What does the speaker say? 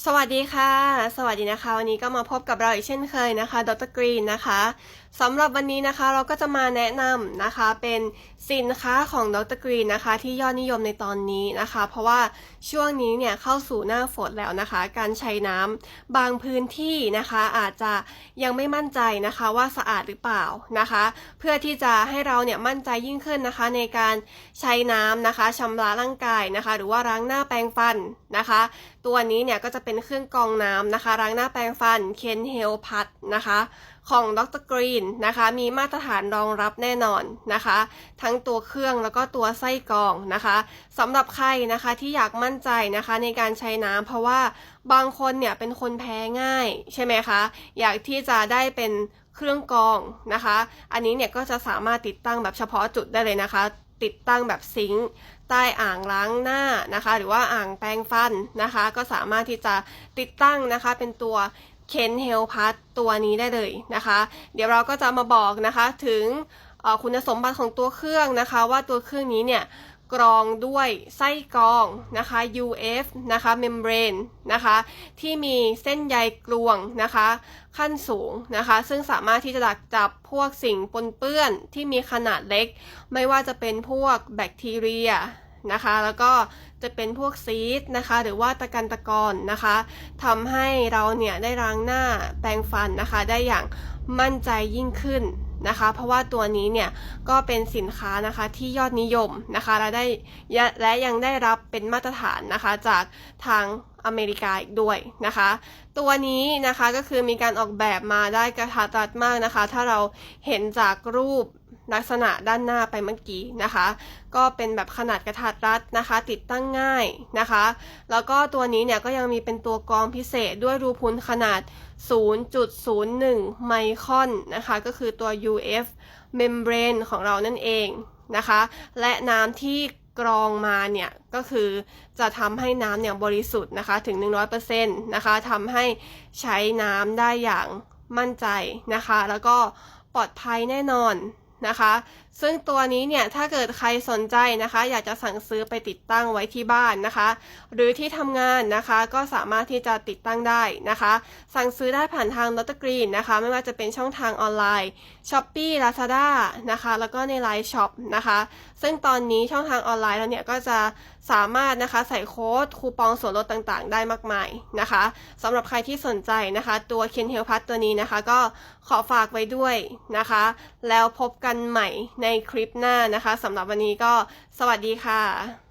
สวัสดีค่ะ สวัสดีนะคะ วันนี้ก็มาพบกับเราอีกเช่นเคยนะคะดรกรีนนะคะสำหรับวันนี้นะคะเราก็จะมาแนะนำนะคะเป็นสินค้าของดรกรีนนะคะที่ยอดนิยมในตอนนี้นะคะ เพราะว่าช่วงนี้เนี่ยเข้าสู่หน้าฝนแล้วนะคะ การใช้น้ำบางพื้นที่นะคะ อาจจะยังไม่มั่นใจนะคะว่าสะอาดหรือเปล่านะคะ เพื่อที่จะให้เราเนี่ยมั่นใจยิ่งขึ้นนะคะ ในการใช้น้ำนะคะชำระร่างกายนะคะ หรือว่าล้างหน้าแปรงฟันนะคะ ตัวนี้เนี่ยก็จะเป็นเครื่องกรองน้ำนะคะล้างหน้าแปรงฟันเคนเฮลพัดนะคะ ของดรกรีนนะคะ มีมาตรฐานรองรับแน่นอนนะคะ ทั้งตัวเครื่องแล้วก็ตัวไส้กรองนะคะสำหรับใครนะคะที่อยากมั่นใจนะคะในการใช้น้ำเพราะว่าบางคนเนี่ยเป็นคนแพ้ง่ายใช่ไหมคะ อยากที่จะได้เป็นเครื่องกรองนะคะ อันนี้เนี่ยก็จะสามารถติดตั้งแบบเฉพาะจุดได้เลยนะคะ ติดตั้งแบบซิงค์ใต้อ่างล้างหน้านะคะ หรือว่าอ่างแปรงฟันนะคะ ก็สามารถที่จะติดตั้งนะคะ เป็นตัวเคนเฮลพัทตัวนี้ได้เลยนะคะ เดี๋ยวเราก็จะมาบอกนะคะถึงคุณสมบัติของตัวเครื่องนะคะ ว่าตัวเครื่องนี้เนี่ย กรองด้วยไส้กรองนะคะ UF นะคะ membrane นะคะที่มีเส้นใยกลวงนะคะขั้นสูงนะคะซึ่งสามารถที่จะดักจับพวกสิ่งปนเปื้อนที่มีขนาดเล็ก ไม่ว่าจะเป็นพวกแบคทีเรียนะคะแล้วก็จะเป็นพวกซีสนะคะหรือว่าตะกันตะกอนนะคะทำให้เราเนี่ยได้ล้างหน้าแปรงฟันนะคะได้อย่างมั่นใจยิ่งขึ้น นะคะ เพราะว่าตัวนี้เนี่ยก็เป็นสินค้านะคะที่ยอดนิยมนะคะและได้และยังได้รับเป็นมาตรฐานนะคะจากทางอเมริกาอีกด้วยนะคะ ตัวนี้นะคะก็คือมีการออกแบบมาได้กระทัดรัดมากนะคะ ถ้าเราเห็นจากรูป ลักษณะด้านหน้าไปเมื่อกี้นะคะ ก็เป็นแบบขนาดกระทัดรัดนะคะ ติดตั้งง่ายนะคะ แล้วก็ตัวนี้เนี่ยก็ยังมีเป็นตัวกรองพิเศษด้วยรูพุนขนาด 0.01 ไมครอนนะคะ ก็คือตัว UF membrane ของเรานั่นเองนะคะ และน้ำที่กรองมาเนี่ยก็คือจะทำให้น้ำเนี่ยบริสุทธิ์นะคะถึง 100%นะคะทำให้ใช้น้ำได้อย่างมั่นใจนะคะ แล้วก็ปลอดภัยแน่นอน นะคะ ซึ่งตัวนี้เนี่ยถ้าเกิดใครสนใจนะคะ อยากจะสั่งซื้อไปติดตั้งไว้ที่บ้านนะคะ หรือที่ทำงานนะคะก็สามารถที่จะติดตั้งได้นะคะ สั่งซื้อได้ผ่านทางลอตเตอร์กรีนนะคะ ไม่ว่าจะเป็นช่องทางออนไลน์ s h อ p e e Lazada นะคะ แล้วก็ในไลน์ช็อปนะคะ ซึ่งตอนนี้ช่องทางออนไลน์แล้วเนี่ยก็จะสามารถนะคะใส่โค้ดคูปองส่วนลดต่างๆ ได้มากมายนะคะสำหรับใครที่สนใจนะคะ ตัวเคนเฮลพัทตัวนี้นะคะ ก็ขอฝากไว้ด้วยนะคะ แล้วพบกันกันใหม่ในคลิปหน้านะคะสำหรับวันนี้ก็สวัสดีค่ะ